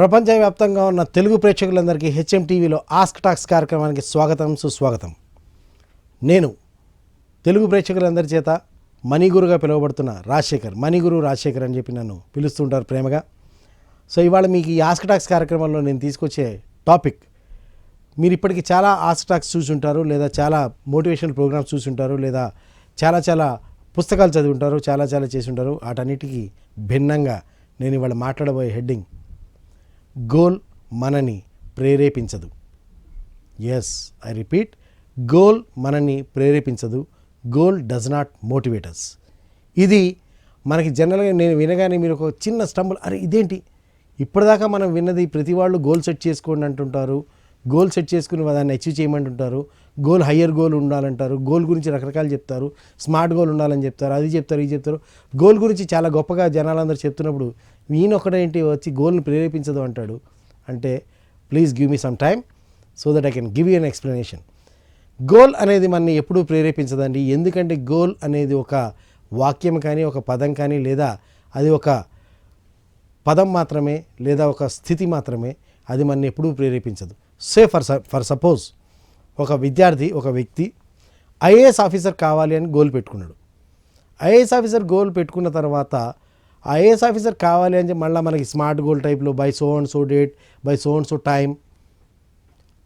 ప్రపంచవ్యాప్తంగా ఉన్న తెలుగు ప్రేక్షకులందరికీ హెచ్ఎం టీవీలో ఆస్క్ టాక్స్ కార్యక్రమానికి స్వాగతం సుస్వాగతం. నేను తెలుగు ప్రేక్షకులందరి చేత మణిగురుగా పిలువబడుతున్న రాజశేఖర్ మణిగురు రాజశేఖర్ అని చెప్పి నన్ను పిలుస్తుంటారు ప్రేమగా. సో ఇవాళ మీకు ఈ ఆస్క్ టాక్స్ కార్యక్రమంలో నేను తీసుకొచ్చే టాపిక్ మీరు ఇప్పటికి చాలా ఆస్క్ టాక్స్ చూసుంటారు లేదా చాలా మోటివేషనల్ ప్రోగ్రామ్స్ చూసుంటారు లేదా చాలా చాలా పుస్తకాలు చదివి ఉంటారు చాలా చాలా చేసి ఉంటారు. వాటన్నిటికీ భిన్నంగా నేను ఇవాళ మాట్లాడబోయే హెడ్డింగ్ గోల్ మనని ప్రేరేపించదు. ఎస్ ఐ రిపీట్ గోల్ మనని ప్రేరేపించదు. గోల్ డస్ నాట్ మోటివేటర్స్ ఇది మనకి జనరల్గా నేను వినగానే మీరు ఒక చిన్న స్టంబుల్ అరే ఇదేంటి? ఇప్పటిదాకా మనం విన్నది ప్రతి వాళ్ళు గోల్ సెట్ చేసుకోండి అంటుంటారు. గోల్ సెట్ చేసుకుని దాన్ని అచీవ్ చేయమంటుంటారు. గోల్ హయ్యర్ గోల్ ఉండాలంటారు. గోల్ గురించి రకరకాలు చెప్తారు. స్మార్ట్ గోల్ ఉండాలని చెప్తారు. అది చెప్తారు ఇది చెప్తారు. గోల్ గురించి చాలా గొప్పగా జనాలందరూ చెప్తున్నప్పుడు ఈయన ఒకడేంటి వచ్చి గోల్ని ప్రేరేపించదు అంటాడు. అంటే please give me some time so that I can give you an explanation goal అనేది మనని ఎప్పుడూ ప్రేరేపించదండి. ఎందుకంటే గోల్ అనేది ఒక వాక్యం కానీ ఒక పదం కానీ లేదా అది ఒక పదం మాత్రమే లేదా ఒక స్థితి మాత్రమే. అది మన ఎప్పుడూ ప్రేరేపించదు. సే ఫర్ ఫర్ సపోజ్ ఒక విద్యార్థి ఒక వ్యక్తి ఐఏఎస్ ఆఫీసర్ కావాలి అని గోల్ పెట్టుకున్నాడు. ఐఏఎస్ ఆఫీసర్ గోల్ పెట్టుకున్న తర్వాత ఐఏఎస్ ఆఫీసర్ కావాలి అని చెప్పి మళ్ళీ మనకి స్మార్ట్ గోల్ టైప్లో by so and so date by so and so time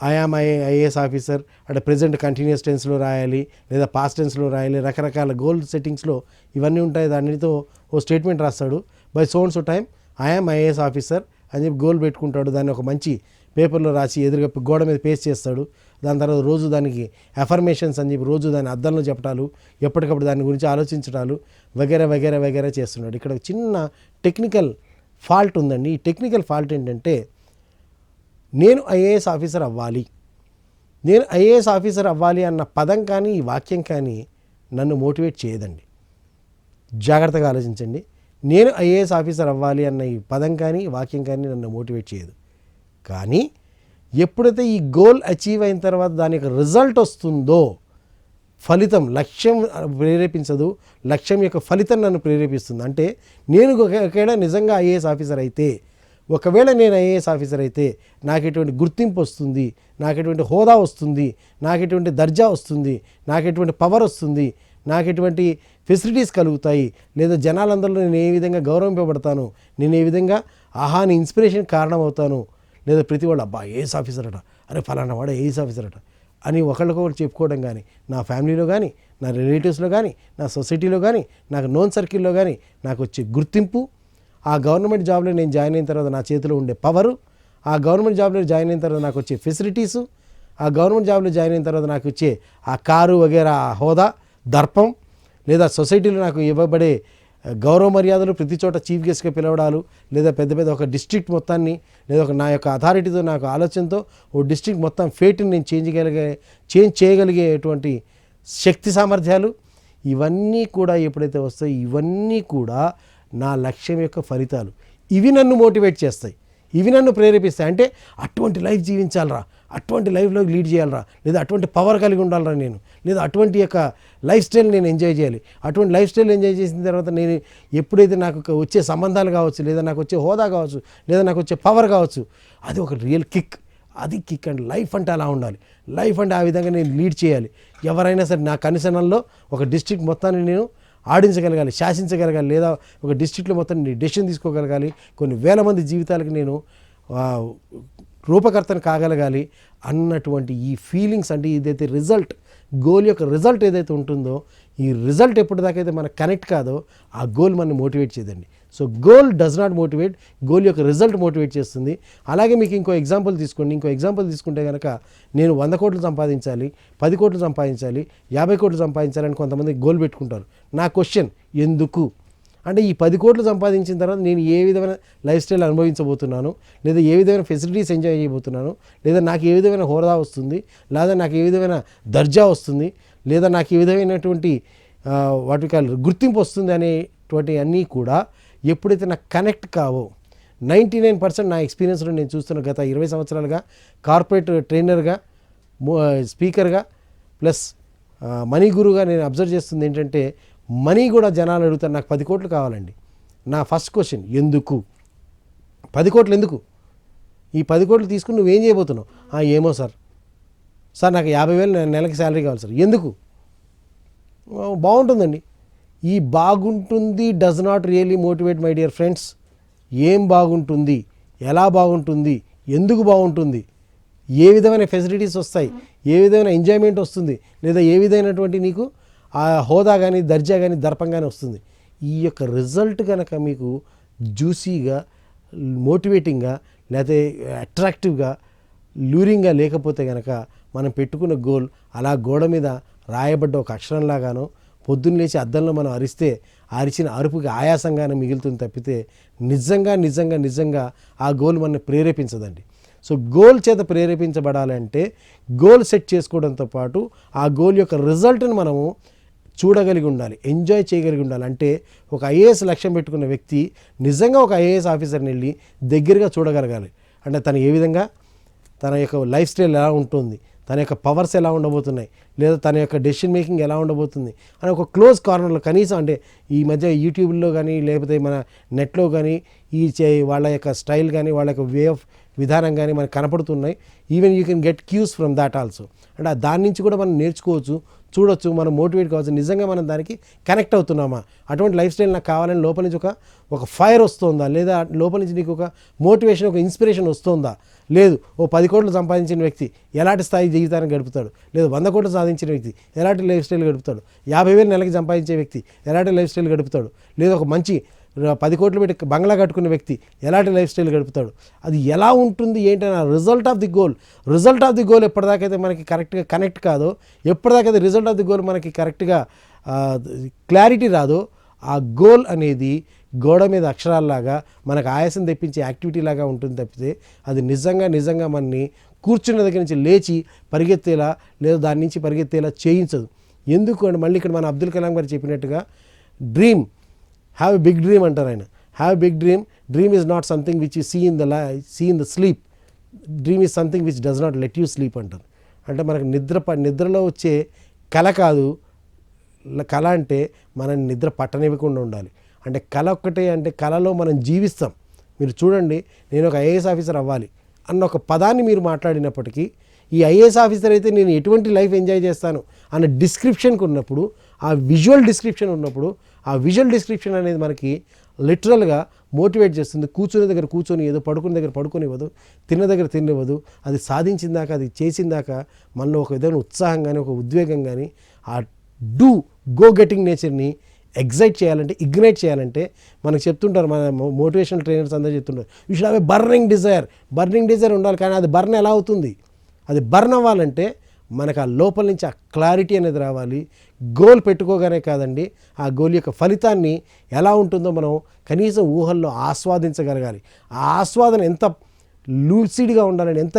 I'm I IAS officer అంటే ప్రజెంట్ కంటిన్యూస్ టెన్స్లో రాయాలి లేదా పాస్ట్ టెన్స్లో రాయాలి రకరకాల గోల్ సెట్టింగ్స్లో ఇవన్నీ ఉంటాయి. దానితో ఓ స్టేట్మెంట్ రాస్తాడు. By so and so time I'm IAS officer అని చెప్పి గోల్ పెట్టుకుంటాడు. దాన్ని ఒక మంచి పేపర్లో రాసి ఎదురుగా గోడ మీద పేస్ట్ చేస్తాడు. దాని తర్వాత రోజు దానికి అఫర్మేషన్స్ అని చెప్పి రోజు దాని అద్దంలో చెప్పటాలు ఎప్పటికప్పుడు దాని గురించి ఆలోచించడాలు వగేరా వగేరా వగేరా చేస్తున్నాడు. ఇక్కడ ఒక చిన్న టెక్నికల్ ఫాల్ట్ ఉందండి. ఈ టెక్నికల్ ఫాల్ట్ ఏంటంటే నేను ఐఏఎస్ ఆఫీసర్ అవ్వాలి. నేను ఐఏఎస్ ఆఫీసర్ అవ్వాలి అన్న పదం కానీ ఈ వాక్యం కానీ నన్ను మోటివేట్ చేయదండి. జాగ్రత్తగా ఆలోచించండి. నేను ఐఏఎస్ ఆఫీసర్ అవ్వాలి అన్న ఈ పదం కానీ వాక్యం కానీ నన్ను మోటివేట్ చేయదు. కానీ ఎప్పుడైతే ఈ గోల్ అచీవ్ అయిన తర్వాత దాని యొక్క రిజల్ట్ వస్తుందో ఫలితం లక్ష్యం ప్రేరేపించదు. లక్ష్యం యొక్క ఫలితం నన్ను ప్రేరేపిస్తుంది. అంటే నేను ఒకవేళ నిజంగా ఐఏఎస్ ఆఫీసర్ అయితే ఒకవేళ నేను ఐఏఎస్ ఆఫీసర్ అయితే నాకు ఎటువంటి గుర్తింపు వస్తుంది నాకు ఎటువంటి హోదా వస్తుంది నాకు ఎటువంటి దర్జా వస్తుంది నాకు ఎటువంటి పవర్ వస్తుంది నాకు ఎటువంటి ఫెసిలిటీస్ కలుగుతాయి లేదా జనాలందరిలో నేను ఏ విధంగా గౌరవింపబడతాను? నేను ఏ విధంగా ఆహాని ఇన్స్పిరేషన్ కారణమవుతాను? లేదా ప్రతి వాళ్ళు అబ్బా ఏఎస్ ఆఫీసర్ అట అరే ఫలానా వాడు ఏఎస్ ఆఫీసర్ అట అని ఒకళ్ళకొకరు చెప్పుకోవడం కానీ నా ఫ్యామిలీలో కానీ నా రిలేటివ్స్లో కానీ నా సొసైటీలో కానీ నాకు నోన్ సర్కిల్లో కానీ నాకు వచ్చే గుర్తింపు ఆ గవర్నమెంట్ జాబ్లో నేను జాయిన్ అయిన తర్వాత నా చేతిలో ఉండే పవరు ఆ గవర్నమెంట్ జాబ్లో జాయిన్ అయిన తర్వాత నాకు వచ్చే ఫెసిలిటీసు ఆ గవర్నమెంట్ జాబ్లో జాయిన్ అయిన తర్వాత నాకు వచ్చే ఆ కారు వగేరా ఆ హోదా దర్పం లేదా సొసైటీలో నాకు ఇవ్వబడే గౌరవ మర్యాదలు ప్రతి చోట చీఫ్ గెస్ట్గా పిలవడాలు లేదా పెద్ద పెద్ద ఒక డిస్ట్రిక్ట్ మొత్తాన్ని లేదా ఒక నా యొక్క అథారిటీతో నాకు ఆలోచనతో ఓ డిస్ట్రిక్ట్ మొత్తం ఫేట్ని నేను చేంజ్ చేయగలిగే చేంజ్ చేయగలిగేటువంటి శక్తి సామర్థ్యాలు ఇవన్నీ కూడా ఎప్పుడైతే వస్తాయో ఇవన్నీ కూడా నా లక్ష్యం యొక్క ఫలితాలు. ఇవి నన్ను మోటివేట్ చేస్తాయి. ఇవి నన్ను ప్రేరేపిస్తాయి. అంటే అటువంటి లైఫ్ జీవించాలరా. అటువంటి లైఫ్లో లీడ్ చేయాలరా. లేదా అటువంటి పవర్ కలిగి ఉండాలరా నేను. లేదా అటువంటి యొక్క లైఫ్ స్టైల్ నేను ఎంజాయ్ చేయాలి. అటువంటి లైఫ్ స్టైల్ ఎంజాయ్ చేసిన తర్వాత నేను ఎప్పుడైతే నాకు వచ్చే సంబంధాలు కావచ్చు లేదా నాకు వచ్చే హోదా కావచ్చు లేదా నాకు వచ్చే పవర్ కావచ్చు అది ఒక రియల్ కిక్. అది కిక్ అండ్ లైఫ్ అంటే అలా ఉండాలి. లైఫ్ అంటే ఆ విధంగా నేను లీడ్ చేయాలి. ఎవరైనా సరే నా కనిసనల్లో ఒక డిస్ట్రిక్ట్ మొత్తాన్ని నేను ఆడించగలగాలి శాసించగలగాలి లేదా ఒక డిస్ట్రిక్ట్లో మొత్తం డెసిషన్ తీసుకోగలగాలి. కొన్ని వేల మంది జీవితాలకు నేను రూపకర్తను కాగలగాలి అన్నటువంటి ఈ ఫీలింగ్స్ అంటే ఇదైతే రిజల్ట్ గోల్ యొక్క రిజల్ట్ ఏదైతే ఉంటుందో ఈ రిజల్ట్ ఎప్పటిదాకైతే మనకు కనెక్ట్ కాదో ఆ గోల్ మనల్ని మోటివేట్ చేయదండి so goal does not motivate goal యొక్క రిజల్ట్ మోటివేట్ చేస్తుంది. అలాగే మీకు ఇంకో ఎగ్జాంపుల్ తీసుకోండి. ఇంకో ఎగ్జాంపుల్ తీసుకుంటే కనుక నేను వంద కోట్లు సంపాదించాలి పది కోట్లు సంపాదించాలి యాభై కోట్లు సంపాదించాలని కొంతమంది గోల్ పెట్టుకుంటారు. నా క్వశ్చన్ ఎందుకు? అంటే ఈ పది కోట్లు సంపాదించిన తర్వాత నేను ఏ విధమైన లైఫ్ స్టైల్ అనుభవించబోతున్నాను? లేదా ఏ విధమైన ఫెసిలిటీస్ ఎంజాయ్ చేయబోతున్నాను? లేదా నాకు ఏ విధమైన హోదా వస్తుంది? లేదా నాకు ఏ విధమైన దర్జా వస్తుంది? లేదా నాకు ఏ విధమైనటువంటి వాటికి వాటి గుర్తింపు వస్తుంది అనేటువంటి అన్నీ కూడా ఎప్పుడైతే నాకు కనెక్ట్ కావో నైంటీ నైన్ పర్సెంట్ నా ఎక్స్పీరియన్స్లో నేను చూస్తున్న గత ఇరవై సంవత్సరాలుగా కార్పొరేట్ ట్రైనర్గా స్పీకర్గా ప్లస్ మనీ గురుగా నేను అబ్జర్వ్ చేస్తుంది ఏంటంటే మనీ కూడా జనాలు అడుగుతారు నాకు పది కోట్లు కావాలండి. నా ఫస్ట్ క్వశ్చన్ ఎందుకు? పది కోట్లు ఎందుకు? ఈ పది కోట్లు తీసుకుని నువ్వేం చేయబోతున్నావు? ఏమో సార్. సార్ నాకు యాభై వేలు నెలకి శాలరీ కావాలి సార్. ఎందుకు? బాగుంటుందండి. ఈ బాగుంటుంది does not really motivate my dear friends ఏం బాగుంటుంది? ఎలా బాగుంటుంది? ఎందుకు బాగుంటుంది? ఏ విధమైన ఫెసిలిటీస్ వస్తాయి? ఏ విధమైన ఎంజాయ్మెంట్ వస్తుంది? లేదా ఏ విధమైనటువంటి నీకు ఆ హోదా కానీ దర్జా కానీ దర్పం కానీ వస్తుంది. ఈ యొక్క రిజల్ట్ కనుక మీకు జ్యూసీగా మోటివేటింగ్గా లేకపోతే అట్రాక్టివ్గా లూరింగ్గా లేకపోతే కనుక మనం పెట్టుకున్న గోల్ అలా గోడ మీద రాయబడ్డ ఒక అక్షరంలాగానో పొద్దున్న లేచి అద్దంలో మనం అరిస్తే అరిచిన అరుపుకి ఆయాసంగానే మిగులుతుంది తప్పితే నిజంగా నిజంగా నిజంగా ఆ గోల్ మనల్ని ప్రేరేపించదండి. సో గోల్ చేత ప్రేరేపించబడాలంటే గోల్ సెట్ చేసుకోవడంతో పాటు ఆ గోల్ యొక్క రిజల్ట్ని మనము చూడగలిగి ఉండాలి ఎంజాయ్ చేయగలిగి ఉండాలి. అంటే ఒక ఐఏఎస్ లక్ష్యం పెట్టుకున్న వ్యక్తి నిజంగా ఒక ఐఏఎస్ ఆఫీసర్ని వెళ్ళి దగ్గరగా చూడగలగాలి. అంటే తను ఏ విధంగా? తన యొక్క లైఫ్ స్టైల్ ఎలా ఉంటుంది? తన యొక్క పవర్స్ ఎలా ఉండబోతున్నాయి? లేదా తన యొక్క డెసిషన్ మేకింగ్ ఎలా ఉండబోతుంది? అని ఒక క్లోజ్ కార్నర్లో కనీసం అంటే ఈ మధ్య యూట్యూబ్లో కానీ లేకపోతే మన నెట్లో కానీ ఈ చే వాళ్ళ యొక్క స్టైల్ కానీ వాళ్ళ యొక్క వే ఆఫ్ విధానం కానీ మనకు కనపడుతున్నాయి. Even you can get cues from that also. అంటే దాని నుంచి కూడా మనం నేర్చుకోవచ్చు. చూడొచ్చు మనం మోటివేట్ కావచ్చు. నిజంగా మనం దానికి కనెక్ట్ అవుతున్నామా? అటువంటి లైఫ్ స్టైల్ నాకు కావాలని లోపల నుంచి ఒక ఒక ఫైర్ వస్తుందా? లేదా లోపల నుంచి నీకు ఒక మోటివేషన్ ఒక ఇన్స్పిరేషన్ వస్తుందా? లేదు ఓ పది కోట్లు సంపాదించిన వ్యక్తి ఎలాంటి స్థాయి జీవితాన్ని గడుపుతాడు? లేదు వంద కోట్లు సాధించిన వ్యక్తి ఎలాంటి లైఫ్ స్టైల్ గడుపుతాడు? యాభై వేలు నెలకి సంపాదించే వ్యక్తి ఎలాంటి లైఫ్ స్టైల్ గడుపుతాడు? లేదు ఒక మంచి పది కోట్లు పెట్టి బంగ్లా కట్టుకున్న వ్యక్తి ఎలాంటి లైఫ్ స్టైల్ గడుపుతాడు? అది ఎలా ఉంటుంది ఏంటని result of the goal? Result of the goal ఎప్పటిదాకైతే మనకి కరెక్ట్గా కనెక్ట్ కాదో ఎప్పటిదాకైతే రిజల్ట్ ఆఫ్ ది గోల్ మనకి కరెక్ట్గా క్లారిటీ రాదో ఆ గోల్ అనేది గోడ మీద అక్షరాల్లాగా మనకు ఆయాసం తెప్పించే యాక్టివిటీ లాగా ఉంటుంది తప్పితే అది నిజంగా నిజంగా మనని కూర్చున్న దగ్గర నుంచి లేచి పరిగెత్తేలా లేదా దాని నుంచి పరిగెత్తేలా చేయించదు. ఎందుకు అంటే మళ్ళీ ఇక్కడ మన అబ్దుల్ కలాం గారు చెప్పినట్టుగా dream have a big dream అంటారు ఆయన. Have big dream dream is not something which you see in the lie see in the sleep dream is something which does not let you sleep అంటారు. అంటే మనకు నిద్ర ప- నిద్రలో వచ్చే కళ కాదు. కళ అంటే మనం నిద్ర పట్టనివ్వకుండా ఉండాలి. అంటే కళ ఒక్కటే అంటే కళలో మనం జీవిస్తాం. మీరు చూడండి నేను ఒక ఐఏఎస్ ఆఫీసర్ అవ్వాలి అన్న ఒక పదాన్ని మీరు మాట్లాడినప్పటికీ ఈ ఐఏఎస్ ఆఫీసర్ అయితే నేను ఎటువంటి లైఫ్ ఎంజాయ్ చేస్తాను అన్న డిస్క్రిప్షన్కి ఉన్నప్పుడు ఆ విజువల్ డిస్క్రిప్షన్ ఉన్నప్పుడు ఆ విజువల్ డిస్క్రిప్షన్ అనేది మనకి లిటరల్గా మోటివేట్ చేస్తుంది. కూర్చునే దగ్గర కూర్చొని ఏదో పడుకునే దగ్గర పడుకొనివ్వదు తిన్న దగ్గర తినివ్వదు అది సాధించిన దాకా అది చేసిన దాకా మనలో ఒక విధమైన ఉత్సాహం కానీ ఒక ఉద్వేగం కానీ ఆ డూ గో గెటింగ్ నేచర్ని ఎగ్జైట్ చేయాలంటే ఇగ్నైట్ చేయాలంటే మనకు చెప్తుంటారు మన మోటివేషనల్ ట్రైనర్స్ అందరూ చెప్తుంటారు you should have a burning desire. Burning desire ఉండాలి కానీ అది బర్న్ ఎలా అవుతుంది? అది బర్న్ అవ్వాలంటే మనకు ఆ లోపల నుంచి ఆ క్లారిటీ అనేది రావాలి. గోల్ పెట్టుకోగానే కాదండి ఆ గోల్ యొక్క ఫలితాన్ని ఎలా ఉంటుందో మనం కనీసం ఊహల్లో ఆస్వాదించగలగాలి. ఆ ఆస్వాదన ఎంత లూసిడ్గా ఉండాలని ఎంత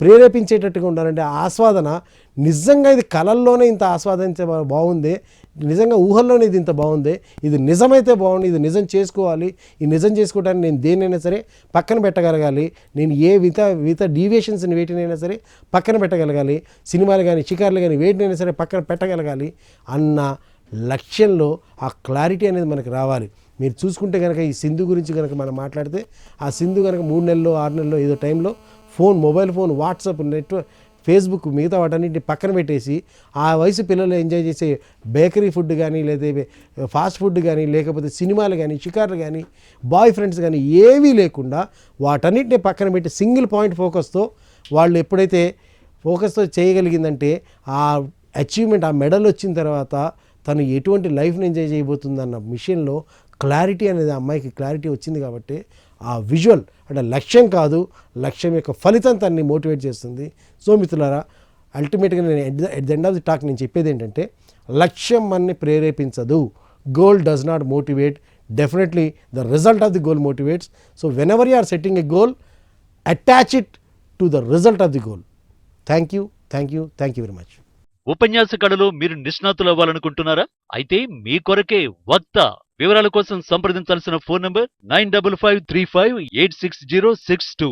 ప్రేరేపించేటట్టుగా ఉండాలంటే ఆ ఆస్వాదన నిజంగా ఇది కళల్లోనే ఇంత ఆస్వాదించే బాగుంది నిజంగా ఊహల్లోనే ఇది ఇంత బాగుంది. ఇది నిజమైతే బాగుంది. ఇది నిజం చేసుకోవాలి. ఈ నిజం చేసుకోవడానికి నేను దేన్నైనా సరే పక్కన పెట్టగలగాలి. నేను ఏ విత విత డీవియేషన్స్ని వేటినైనా సరే పక్కన పెట్టగలగాలి. సినిమాలు కానీ షికార్లు కానీ వేటినైనా సరే పక్కన పెట్టగలగాలి అన్న లక్ష్యంలో ఆ క్లారిటీ అనేది మనకు రావాలి. మీరు చూసుకుంటే కనుక ఈ సింధు గురించి కనుక మనం మాట్లాడితే ఆ సింధు కనుక మూడు నెలలో ఆరు నెలల్లో ఏదో టైంలో phone mobile phone WhatsApp network Facebook మిగతా వాటన్నిటిని పక్కన పెట్టేసి ఆ వయసు పిల్లలు ఎంజాయ్ చేసే బేకరీ ఫుడ్ కానీ లేదా ఫాస్ట్ ఫుడ్ కానీ లేకపోతే సినిమాలు కానీ షికార్లు కానీ బాయ్ ఫ్రెండ్స్ కానీ ఏవీ లేకుండా వాటన్నిటిని పక్కన పెట్టి సింగిల్ పాయింట్ ఫోకస్తో వాళ్ళు ఎప్పుడైతే ఫోకస్తో చేయగలిగిందంటే ఆ అచీవ్మెంట్ ఆ మెడల్ వచ్చిన తర్వాత తను ఎటువంటి లైఫ్ని ఎంజాయ్ చేయబోతుందన్న మిషన్లో క్లారిటీ అనేది ఆ అమ్మాయికి క్లారిటీ వచ్చింది కాబట్టి ఆ విజువల్ అంటే లక్ష్యం కాదు లక్ష్యం యొక్క ఫలితం తనని మోటివేట్ చేస్తుంది. సో మిత్రులారా అల్టిమేట్గా నేను at the end of the talk నేను చెప్పేది ఏంటంటే లక్ష్యం మనని ప్రేరేపించదు. Goal does not motivate definitely the result of the goal motivates so whenever you are setting a goal attach it to the result of the goal thank you thank you thank you very much ఉపన్యాస కళలో మీరు నిష్ణాతులు అవ్వాలనుకుంటున్నారా అయితే మీ కొరకే వక్త వివరాల కోసం సంప్రదించాల్సిన phone number nine double five three five eight six zero six two.